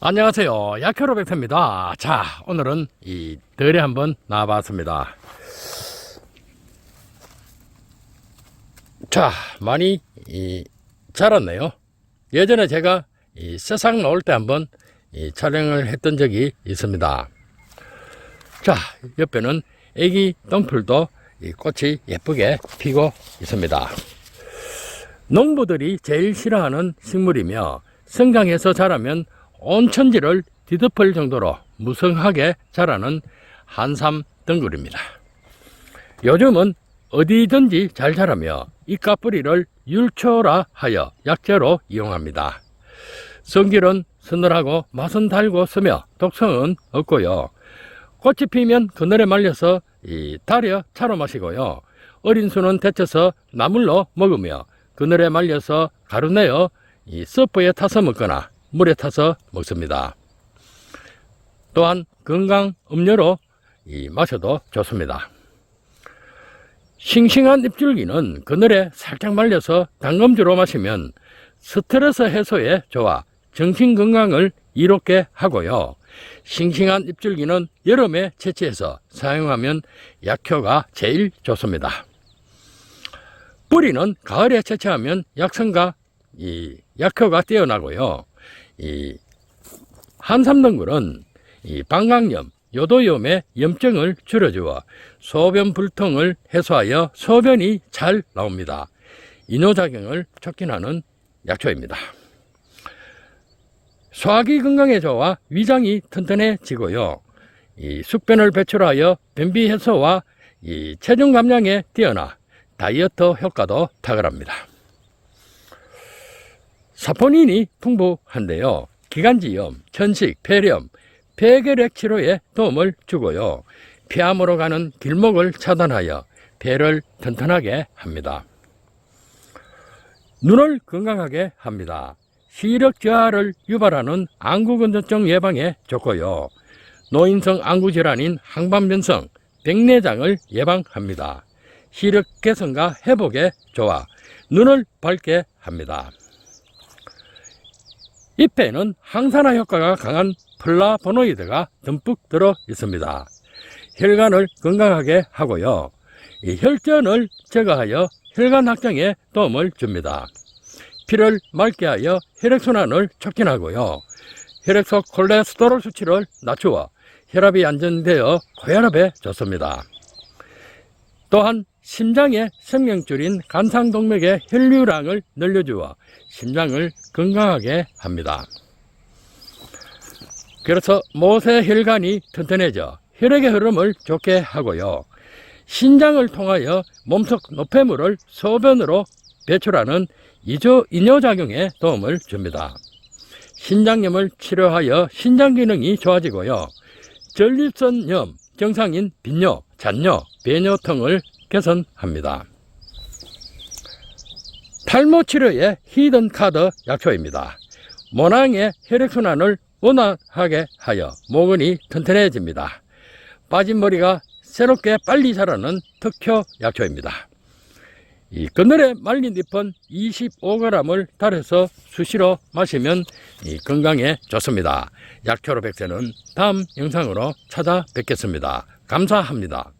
안녕하세요. 약효로 백태입니다. 자, 오늘은 이 덜에 한번 나와봤습니다. 자, 많이 이 자랐네요. 예전에 제가 이 세상 나올 때 한번 이 촬영을 했던 적이 있습니다. 자, 옆에는 애기 덩풀도 이 꽃이 예쁘게 피고 있습니다. 농부들이 제일 싫어하는 식물이며 성강에서 자라면 온 천지를 뒤덮을 정도로 무성하게 자라는 한삼 덩굴입니다. 요즘은 어디든지 잘 자라며 이까 뿌리를 율초라 하여 약재로 이용합니다. 성질은 서늘하고 맛은 달고 쓰며 독성은 없고요. 꽃이 피면 그늘에 말려서 이 달여 차로 마시고요. 어린 수는 데쳐서 나물로 먹으며 그늘에 말려서 가루내어 이 서프에 타서 먹거나 물에 타서 먹습니다. 또한 건강 음료로 이 마셔도 좋습니다. 싱싱한 잎줄기는 그늘에 살짝 말려서 당금주로 마시면 스트레스 해소에 좋아 정신 건강을 이롭게 하고요. 싱싱한 잎줄기는 여름에 채취해서 사용하면 약효가 제일 좋습니다. 뿌리는 가을에 채취하면 약성과 이 약효가 뛰어나고요. 이 한삼덩굴은 이 방광염, 요도염의 염증을 줄여주어 소변 불통을 해소하여 소변이 잘 나옵니다. 이뇨작용을 촉진하는 약초입니다. 소화기 건강에 좋아 위장이 튼튼해지고요. 이 숙변을 배출하여 변비 해소와 이 체중 감량에 뛰어나 다이어트 효과도 탁월합니다. 사포닌이 풍부한데요. 기관지염, 천식, 폐렴, 폐결핵 치료에 도움을 주고요. 폐암으로 가는 길목을 차단하여 폐를 튼튼하게 합니다. 눈을 건강하게 합니다. 시력 저하를 유발하는 안구건조증 예방에 좋고요. 노인성 안구 질환인 항반변성, 백내장을 예방합니다. 시력 개선과 회복에 좋아 눈을 밝게 합니다. 잎에는 항산화 효과가 강한 플라보노이드가 듬뿍 들어 있습니다. 혈관을 건강하게 하고요. 이 혈전을 제거하여 혈관 확장에 도움을 줍니다. 피를 맑게 하여 혈액순환을 촉진하고요. 혈액 속 콜레스테롤 수치를 낮추어 혈압이 안정되어 고혈압에 좋습니다. 또한 심장의 생명줄인 간상동맥의 혈류량을 늘려주어 심장을 건강하게 합니다. 그래서 모세 혈관이 튼튼해져 혈액의 흐름을 좋게 하고요. 신장을 통하여 몸속 노폐물을 소변으로 배출하는 이조, 이뇨작용에 도움을 줍니다. 신장염을 치료하여 신장 기능이 좋아지고요. 전립선염, 정상인 빈뇨, 잔뇨, 배뇨통을 개선합니다. 탈모 치료의 히든 카드 약초입니다. 모낭의 혈액순환을 원활하게 하여 모근이 튼튼해집니다. 빠진 머리가 새롭게 빨리 자라는 특효 약초입니다. 이 그늘에 말린 잎은 25g을 달여서 수시로 마시면 이 건강에 좋습니다. 약초로 백세는 다음 영상으로 찾아뵙겠습니다. 감사합니다.